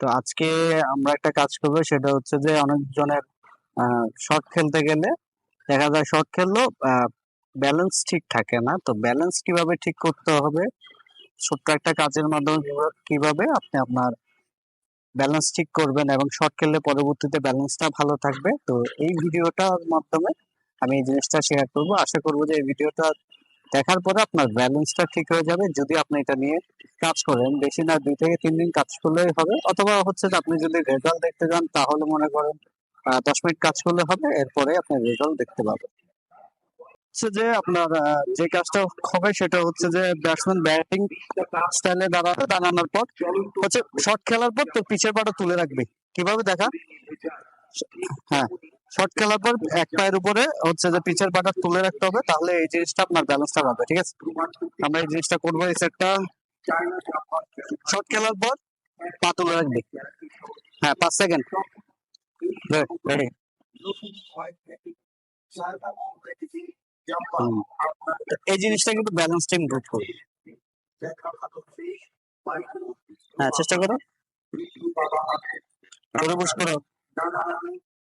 তো আজকে আমরা একটা কাজ করব, সেটা হচ্ছে যে অনেকজনের শর্ট খেলতে গেলে দেখা যায় শর্ট খেললেও ব্যালেন্স ঠিক থাকে না। তো ব্যালেন্স কীভাবে ঠিক করতে হবে? ছোট্ট একটা কাজের মাধ্যমে কিভা- কীভাবে আপনি আপনার ব্যালেন্স ঠিক করবেন এবং শর্ট খেললে পরবর্তীতে ব্যালেন্সটা ভালো থাকবে? তো এই ভিডিওটার মাধ্যমে আমি এই জিনিসটা শেয়ার করব। আশা করব যে এই ভিডিওটা দেখার পরে আপনার ব্যালেন্সটা ঠিক হয়ে যাবে যদি আপনি এটা নিয়ে কাজ করেন। বেশি না দুই থেকে তিন দিন কাজ করলেই হবে। অথবা হচ্ছে যে আপনি যদি রেজাল্ট দেখতে যান, তাহলে মনে করেন দশ মিনিট কাজ করলে হবে, এরপরে আপনি রেজাল্ট দেখতে পাবেন। হচ্ছে যে আপনার যে কাজটা হবে সেটা হচ্ছে যে ব্যাটসম্যান ব্যাটিং স্টাইলে দাঁড়াবে, দাঁড়ানোর পর হচ্ছে শর্ট খেলার পর তোর পিছের পাটা তুলে রাখবে। কীভাবে দেখা? হ্যাঁ। শর্ট খেলার পর এক পায়ের উপরে হচ্ছে যে পিচের পাটা তুলে রাখতে হবে, তাহলে এই জিনিসটা আপনার ব্যালেন্সটা পাবে ঠিক আছে? আমরা এই জিনিসটা করব এই সেটটা শর্ট খেলার পর পা তুলে রাখবে। হ্যাঁ পাঁচ সেকেন্ড রেডি এই জিনিসটা কিন্তু ব্যালেন্সটা ইমপ্রুভ করবে। হ্যাঁ চেষ্টা করো। ধরে বস করো।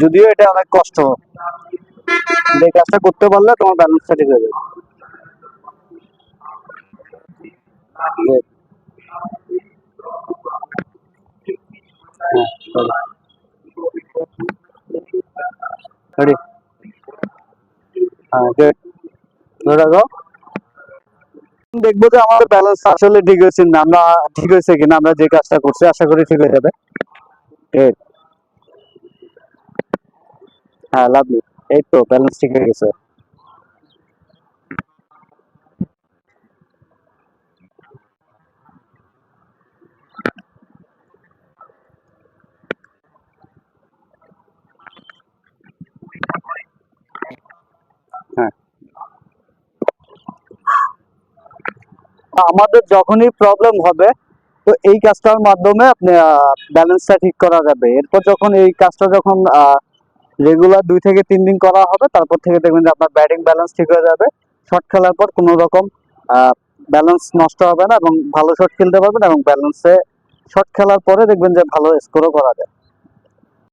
যদিও এটা অনেক কষ্ট। এই কাজটা করতে পারলে তোমার ব্যালেন্সটা ঠিক হয়ে যাবে। হ্যাঁ হ্যাঁ. ধরে রাখো। দেখব যে আমাদের ব্যালেন্স আসলে ঠিক হয়েছে না, আমরা ঠিক হয়েছে কিনা, আমরা যে কাজটা করছি, আশা করি ঠিক হয়ে যাবে. হ্যাঁ লাভলি এই তো ব্যালেন্স ঠিক হয়ে গেছে। হ্যাঁ। আমাদের যখনই প্রবলেম হবে, তো এই কাজটার মাধ্যমে আপনি ব্যালেন্সটা ঠিক করা যাবে। এরপর যখন এই কাজটা যখন রেগুলার দুই থেকে তিন দিন করা হবে, তারপর থেকে দেখবেন যে আপনার ব্যাটিং ব্যালেন্স ঠিক হয়ে যাবে। শট খেলার পর কোনো রকম ব্যালেন্স নষ্ট হবে না এবং ভালো শট খেলতে পারবেন এবং ব্যালেন্সে শট খেলার পরে দেখবেন যে ভালো স্কোরও করা যায়।